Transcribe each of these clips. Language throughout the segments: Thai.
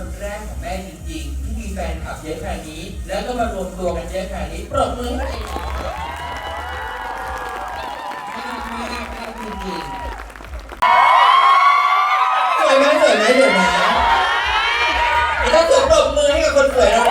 คนแรกของแม่จริงๆ ที่มีแฟนคลับเยอะขนาดนี้ แล้วก็มารวมตัวกันเยอะขนาดนี้ปรบมือให้น่ารักมากน่ารักจริงๆสวยไหมสวยไหมเดี๋ยวนะเดี๋ยวต้องสวมปรบมือให้กับคนสวยเรา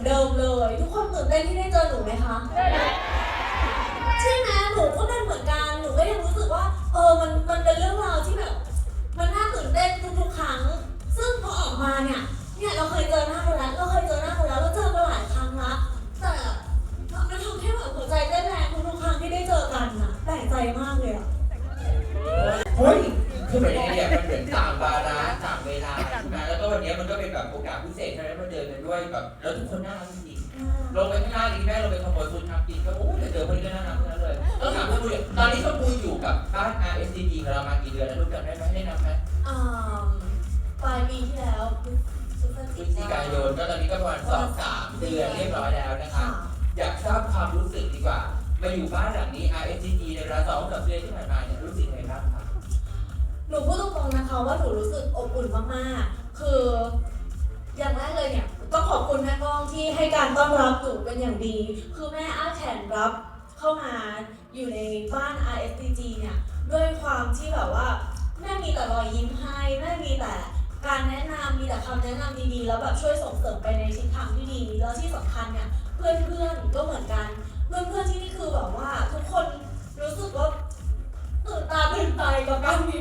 อนเดิมเลย ทุกคนตื่นเต้นที่ได้เจอหนูไหมคะใช่ไหมหนูก็เป็นเหมือนกันหนูก็ยังรู้สึกว่า เออมันมันเป็นเรื่องราวที่แบบ มันน่าตื่นเต้นทุกๆครั้ง ซึ่งพอออกมาเนี่ยเนี่ยเราเคยเจอหน้ากันแล้วเรา งไปข้างล่างนี่แม่ลงไปขโมยคุณทำกินก็โอ้ยเจอคนนี้ก็น่ารักทั้งนั้นเลยต้องถามชมพูเนี่ยตอนนี้ชมพูอยู่กับบ้าน RSCG ของเรามากี่เดือนแล้วรู้จักได้ไหมได้นับไหมอ่าปลายปีที่แล้วพฤศพฤศจิจิกายนก็ตอนนี้ก็ประมาณสองสามเดือนเรียบร้อยแล้วนะคะ ค่ะอยากทราบความรู้สึกดีกว่า มาอยู่บ้านหลังนี้ RSCG ในเวลาสองสามเดือนที่ผ่านมาเนี่ยรู้สึกยังไงบ้างครับหนูพูดตรงๆนะคะว่าหนูรู้สึกอบอุ่นมากๆ คืออย่างแรกเลยเนี่ย ต้องขอบคุณแม่ก้องที่ให้การต้อนรับหนูเป็นอย่างดี คือแม่อ้าแขนรับเข้ามาอยู่ในบ้าน RSDG เนี่ย ด้วยความที่แบบว่าแม่มีแต่รอยยิ้มให้แม่มีแต่การแนะนำมีแต่คำแนะนำดีๆ แล้วแบบช่วยส่งเสริมไปในทิศทางที่ดี แล้วที่สำคัญเนี่ยเพื่อนๆก็เหมือนกัน เพื่อนๆที่นี่คือแบบว่าทุกคนรู้สึกว่าตื่นตาตื่นใจกับการมี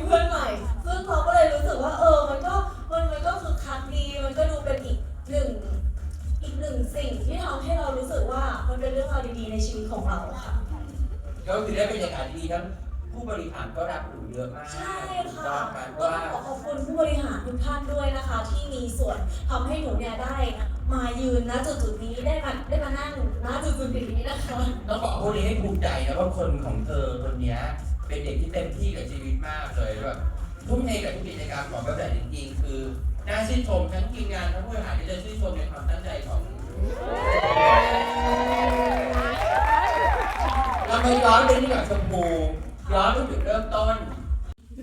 เราค่ะ ก็คือได้บรรยากาศดีทั้งผู้บริหารก็รับหนูเยอะมากใช่ถูกค่ะต้องกันเพก็ราะว่าต้องขอขอบคุณผู้บริหารทุกท่านด้วยนะคะ ที่มีส่วนทำให้หนูเนี่ยได้มายืนณจุดๆนี้ได้มาได้มานั่งณจุดๆนี้นะคะ ต้องบอกพวกนี้ให้ภูมิใจนะว่าคนของเธอคนเนี้ยเป็นเด็กที่เต็มที่กับชีวิตมากเลยแบบทุ่มเทกับทุกกิจกรรมของแบบแต่จริงๆคือน่าชื่นชมทั้งทีมงานทั้งผู้บริหารที่จะชื่นชมในความตั้งใจของ เราไปย้อนไปที่แบบชมพูย้อนไปจุดเริ่มต้น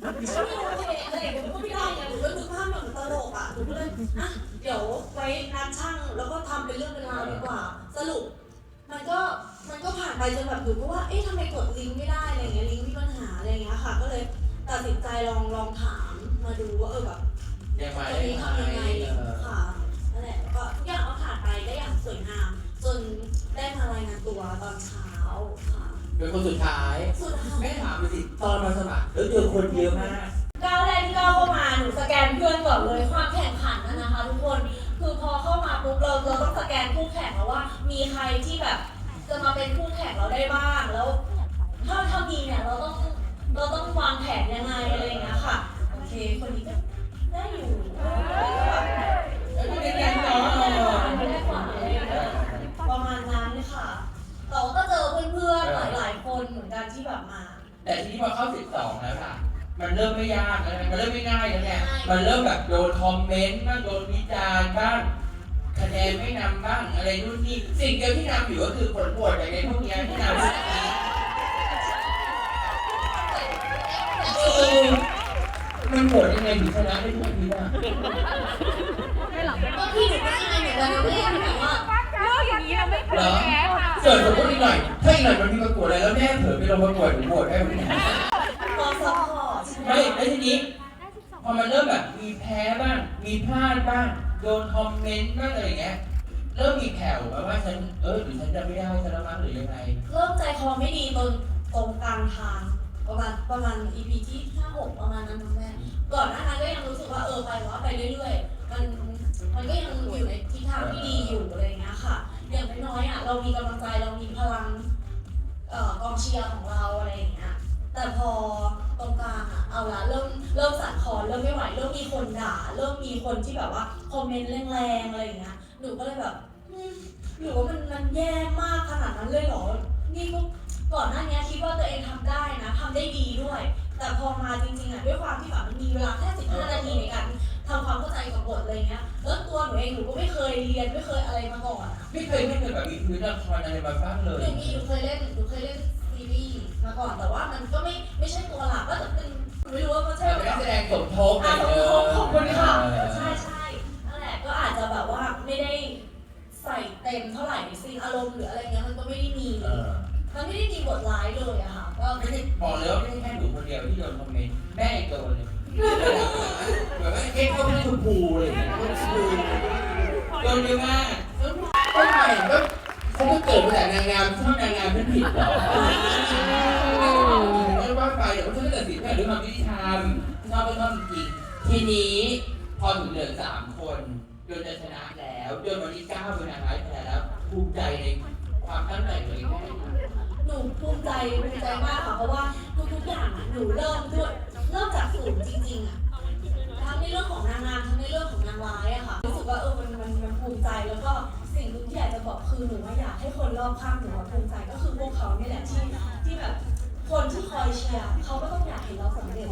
ไม่โอเคอะไรอย่างเงี้ยก็ไม่ได้ไงหนูก็นึกภาพแบบตลกอะหนูก็เลยอะเดี๋ยวไว้นัดช่างแล้วก็ทำเป็นเรื่องเป็นราวดีกว่า สรุป มันก็มันก็ผ่านไปจนแบบหนูก็ว่าเอ๊ะทำไมกดลิงก์ไม่ได้อะไรเงี้ยลิงก์มีปัญหาอะไรเงี้ยค่ะ ก็เลยตัดสินใจลองลองถามมาดูว่าเออแบบยังไงตรงนี้ทำยังไงค่ะนั่นแหละก็ทุกอย่างก็ผ่านไปได้อย่างสวยงาม จนได้มารายงานตัวตอนเช้าค่ะ เป็นคนสุดท้าย สุดท้ายแม่ถามไปสิตอนมาสมัครแล้วเจอคนเยอะมาก ก้าวแรกที่ก้าวเข้ามาหนูสแกนเพื่อนก่อนเลยความแข่งขันนะนะคะทุกคน คือพอเข้ามาปุ๊บเราเราต้องสแกนคู่แข่งแล้วว่า มีใครที่แบบ จะมาเป็นคู่แข่งเราได้บ้างแล้ว ถ้าถ้ามีเนี่ยเราต้องเราต้องวางแผนยังไงอะไรอย่างเงี้ยค่ะโอเคคนนี้ก็ได้อยู่ก็แบบเอ้ยไม่ได้ยังเนาะไม่ได้ นเหมือนกันที่แบบมา แต่ทีนี้พอเข้าสิบสองแล้วค่ะ มันเริ่มไม่ยากแล้วไงมันเริ่มไม่ง่ายแล้วไงมันเริ่มแบบโดนคอมเมนต์บ้างโดนวิจารณ์บ้าง คะแนนไม่นำบ้างอะไรนู่นนี่ สิ่งเดียวที่นำอยู่ก็คือผลโหวตอย่างในพวกเนี้ยที่นำเมื่อกี้เออมันโหวตยังไงถึงชนะได้ทุกทีอะก็พี่หนูก็ยังไงเหมือนกันนะแม่แต่ว่าเรื่องอย่างนี้เราไม่เคยแพ้ค่ะ เกิดสมมติอีกหน่อยถ้าอีกหน่อยมันมีประกวดอะไรแล้วแม่เผลอไปลงประกวดหรือโหวตให้มันพอซัพพอร์ตใช่ไหมไม่แล้วทีนี้พอมันเริ่มแบบมีแพ้บ้าง มีพลาดบ้าง โดนคอมเมนต์บ้างอะไรอย่างเงี้ย เริ่มมีแผ่วแบบว่าฉัน เออหรือฉันจะไม่ได้ฉันละมั้งหรือยังไง เริ่มใจคอไม่ดีตรงตรงกลางทาง ประมาณประมาณ EP ที่ห้าหกประมาณนั้นนะแม่ก่อนหน้านั้นก็ยังรู้สึกว่าเออไปว่าไปเรื่อยๆ มันมันก็ยังอยู่ในทิศทางที่ดีอยู่อะไร อย่างน้อยๆอะเรามีกำลังใจเรามีพลังเอ่อกองเชียร์ของเราอะไรอย่างเงี้ยแต่พอตรงกลางอะเอาละเริ่มเริ่มสั่นคลอนเริ่มไม่ไหวเริ่มมีคนด่า เริ่มมีคนที่แบบว่าคอมเมนต์แรงๆอะไรอย่างเงี้ยหนูก็เลยแบบอืมหรือว่ามันมันแย่มากขนาดนั้นเลยเหรอนี่ก็ก่อนหน้านี้คิดว่าตัวเองทำได้นะทำได้ดีด้วย แต่พอมาจริงๆอะด้วยความที่แบบมันมีเวลาแค่15นาทีในการ ทำความเข้าใจกับบทอะไรเงี้ยแล้วตัวหนูเองหนูก็ไม่เคยเรียนไม่เคยอะไรมาก่อนอะไม่เคยไม่เคยแบบมีพื้นละครอะไรมาบ้างเลหยนูมีหนูเคยเล่นหนูเคยเล่นซีรีส์มาก่อนแต่ว่ามันก็ไม่ไม่ใช่ตัวหลักก็จะเป็นหนูไม่รู้ว่ามันใช่เป็นแบนักบแสดงสมทบอ่าเลยขอบคุณขอบคุณค่ะเออใช่ใช่นั่นแหละก็อาจจะแบบว่าไม่ได้ใส่เต็มเท่าไหร่ซีนอารมณ์หรืออะไรเงี้ยมันก็ไม่ได้มีเออมันไม่ได้มีบทร้ายเลยอะค่ะก็ไม่ได้บอกเลยว่าไม่ได้แค่หนูคนเดียวที่โดนคอมเมนต์แม่อีกโดนเลย แบบว่าเอ๊ะเขาเป็นชมพูเลยโดนเยอะมากก็ใหม่ก็เขาก็เกิดมาจากนางงามชอบนางงามเป็นผิดเหรอไม่ว่าไปเดี๋ยวเขาจะตัดสินแค่ด้วยความยุติธรรมชอบไม่ชอบจริงๆทีนี้พอถึงเหลือสามคนโดนจะชนะแล้วโดนวันที่เก้าเป็นนางร้ายแพ้แล้วภูมิใจในความตั้งใจเลยแม่หนูภูมิใจภูมิใจมากค่ะเพราะว่าทุกๆอย่างอะหนูเริ่มด้วยเริ่มจากศูนย์จริงๆอะทั้ง ในเรื่องของนางงามทั้งในเรื่องของนางร้ายอะค่ะรู้สึกว่าเออมันมันมันภูมิใจแล้วก็สิ่งหนึ่งที่อยากจะบอกคือหนูว่าอยากให้คนรอบข้างหนูภูมิใจก็คือพวกเขาเนี่ยแหละที่ที่แบบคนที่คอยเชียร์เขาก็ต้องอยากเห็นเราสำเร็จ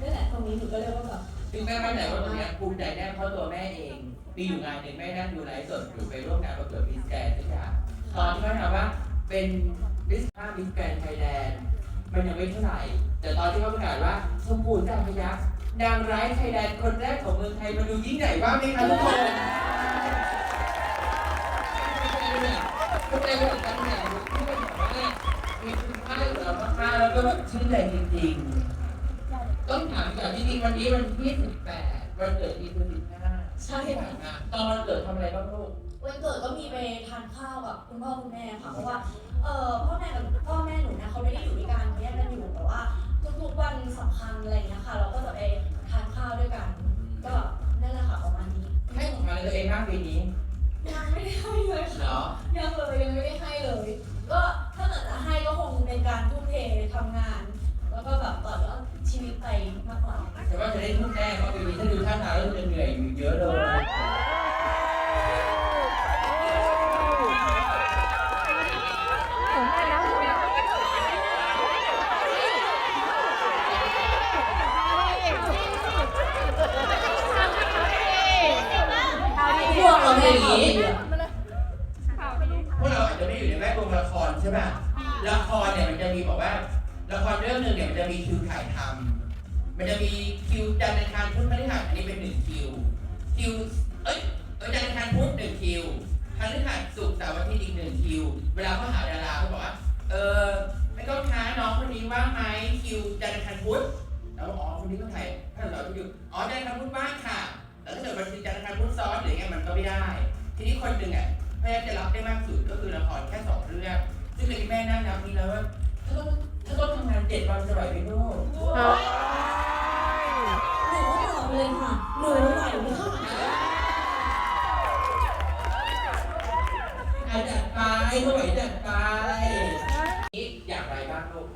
นี่แหละตรงนี้หนูก็เลยว่าแบบถึงแม่มั่นใจว่าตรงเนี้ยภูมิใจแน่เพราะตัวแม่เอง มีอยู่งานหนึ่งแม่นั่งดูไลฟ์สดอยู่ไปร่วมงานประกวดมิสแกรนด์ใช่ไหมคะตอนที่เขาถามว่าเป็นมิสภาพมิสแกรนด์ไทยแลนด์มันยังไม่เท่าไหร่ แต่ตอนที่เขาประกาศว่าชมพูจามพยักษ์ นางร้ายไทยแลนด์คนแรกของเมืองไทยมาดูยิ่งใหญ่มากไหมคะทุกคนทุกคนก็ตำแหน่งที่เป็นแบบว่ามีคุณค่าเหลือมากๆแล้วก็แบบชื่นใจจริงๆ ต้องถามก่อนจริงๆวันนี้วันที่28วันเกิดอีคือ15ใช่ที่ค่ะผ่านมาตอนวันเกิดทำอะไรบ้างลูกวันเกิดก็มีไปทานข้าวกับคุณพ่อคุณแม่ค่ะเพราะว่าเอ่อพ่อแม่กับพ่อแม่หนูเนี่ยเขาไม่ได้อยู่ด้วยกันเขาแยกกันอยู่แต่ว่า ทุกๆวันสำคัญอะไรอย่างเงี้ยค่ะ เราก็จะไปทานข้าวด้วยกัน ก็นั่นแหละค่ะประมาณนี้ให้ของขวัญอะไรตัวเองบ้างปีนี้ยังไม่ได้ให้เลยเหรค่ะอยังเลยยังไม่ได้ให้เลย ก็ถ้าเกิดจะให้ก็คงเป็นการทุ่มเททำงาน แล้วก็แบบต่อยอดชีวิตไปมากกว่า แต่ว่าจะได้ทุ่มแน่เพราะปีนี้ถ้าดูท่าทางแล้วจะเหนื่อยอยู่เยอะเลย เราแม่เขาดีอะพวกเราอาจจะไม่อยู่ในแวดวงละครใช่ป่ะละครเนี่ยมันจะมีบอกว่า ละครเรื่องหนึ่งเนี่ยมันจะมีคิวถ่ายทำมันจะมีคิวจันทร์อังคารพุธพฤหัสอันนี้เป็นหนึ่งคิว คิวเอ้ยเอ้ยจันทร์อังคารพุธหนึ่งคิวพฤหัสศุกร์เสาร์อาทิตย์อีกหนึ่งคิว เวลาเขาหาดาราเขาบอกว่า เออไม่ต้องค้าน้องคนนี้ว่างไหมคิวจันทร์อังคารพุธแล้วบอกอ๋อคนนี้ก็ถ่ายถ้าเราคิวอ๋อจันทร์อังคารพุธว่างค่ะ ดมันเป็นจันทร์อังคารพุธซ้อนหรือไงมันก็ไม่ได้ ทีนี้คนหนึ่งอะพยายามจะรับได้มากสุดก็คือละครแค่สองเรื่องซึ่งเป็นแม่นั่งนับนี้แล้วว่าถ้าต้องถ้าต้องทำงานเจ็ดวันจะไหวไหมลูกหนูก็ตอบเลยค่ะ หนูไหวไหมคะอาจัดไปถ้าไหวจัดไปนี่อยากอะไรบ้างลูก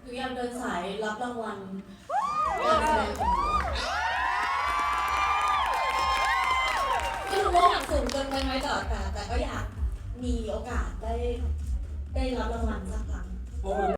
หนูอยากเดินสายรับรางวัลการแสดง ไปไหมแต่แต่แต่ก็อยากมีโอกาสได้ได้รับรางวัลสักครั้ง โอ้